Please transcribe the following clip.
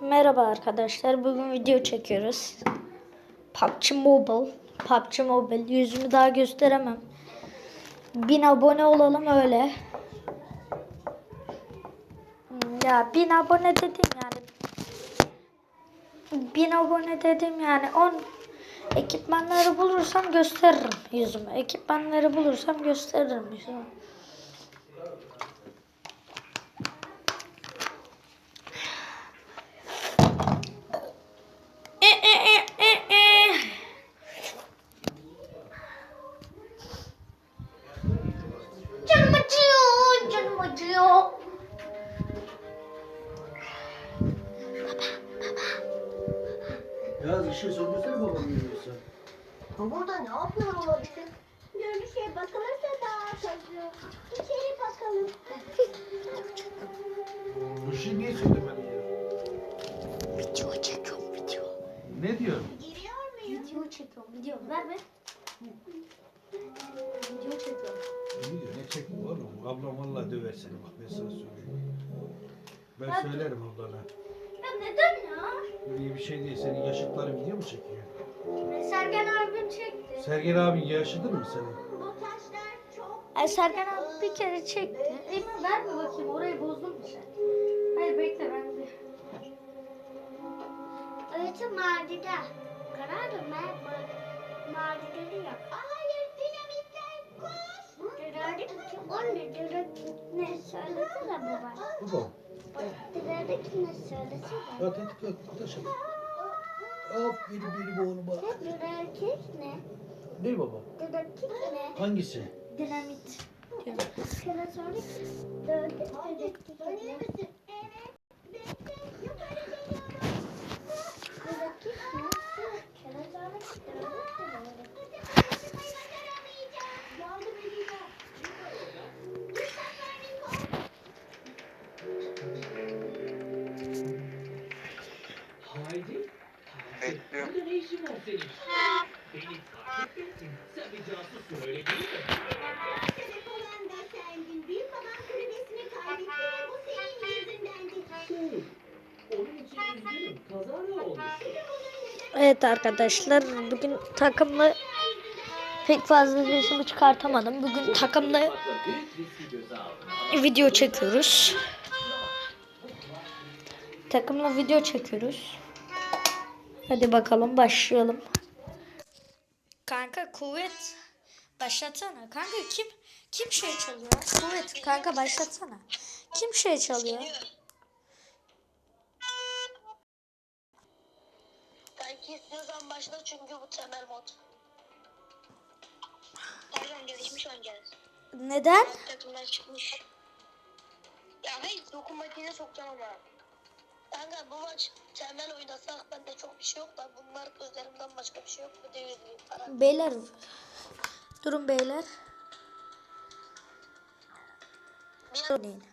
Merhaba arkadaşlar. Bugün video çekiyoruz. PUBG Mobile. PUBG Mobile. Yüzümü daha gösteremem. 1000 abone olalım öyle. Ya 1000 abone dedim yani. 1000 abone dedim yani 10 ekipmanları bulursam gösteririm yüzümü. Ekipmanları bulursam gösteririm yüzümü. Şey sormasana babam yiyorsa. Burada ne yapıyor olabilir? Görünüşe bakılırsa daha fazla. İçeri bakalım. Bu şey niye söylemedin ya? Video çekiyorum video. Ne diyor? Giriyor muyum? Video çekiyorum video. Ver ver. Video çekiyorum. Ne diyor? Ne çekme oğlum? Ablam vallahi döver seni bak ben sana söyleyeyim. Ben söylerim ablana. İyi bir şey değil. Senin yaşıtların video mu çekiyor? Sergen abim çekti. Sergen abin yaşıdır mı senin? Bu taşlar çok Ay Sergen abi bir kere çekti. Emin ver mi bakayım orayı bozdun mu sen? Hayır bekle ben de. öğütü mardide. Karardım ben mardide yap. Hayır dinamitler koş. Dinamitler o ne? Dinamitler ne? Söylesene baba. Baba. Dinamitler ne? Söylesene. At at at. Taş at. Aferin benim oğluma. Dinamitler ne? Ne baba? Dinamitler ne? Hangisi? Dinamit. diyor. Sana sonra döndü. Dönüyor musun? İşin var senin? Beni takip ettin. Sen bir casussun öyle değil mi? Da sendin. Büyük baban kulübesini kaybetti bu senin yüzündendi. Olmuş. Evet arkadaşlar bugün takımla pek fazla sesimi çıkartamadım. Bugün takımla video çekiyoruz. Takımla video çekiyoruz. Hadi bakalım başlayalım. Kanka kuvvet başlatsana. Kanka kim kim şey çalıyor? Kuvvet kanka başlatsana. Kim şey çalıyor? Belki istiyorsan başla çünkü bu temel mod. Pardon gelişmiş oynayacağız. Neden? Takımdan çıkmış. Ya hayır dokunmatiğine sokacağım ama. Kanka bu maç temel oynasak bende çok bir şey yok da bunlar gözlerimden başka bir şey yok. Bir de yüzlüğüm falan. Beyler durun beyler. Bir an Oynayın.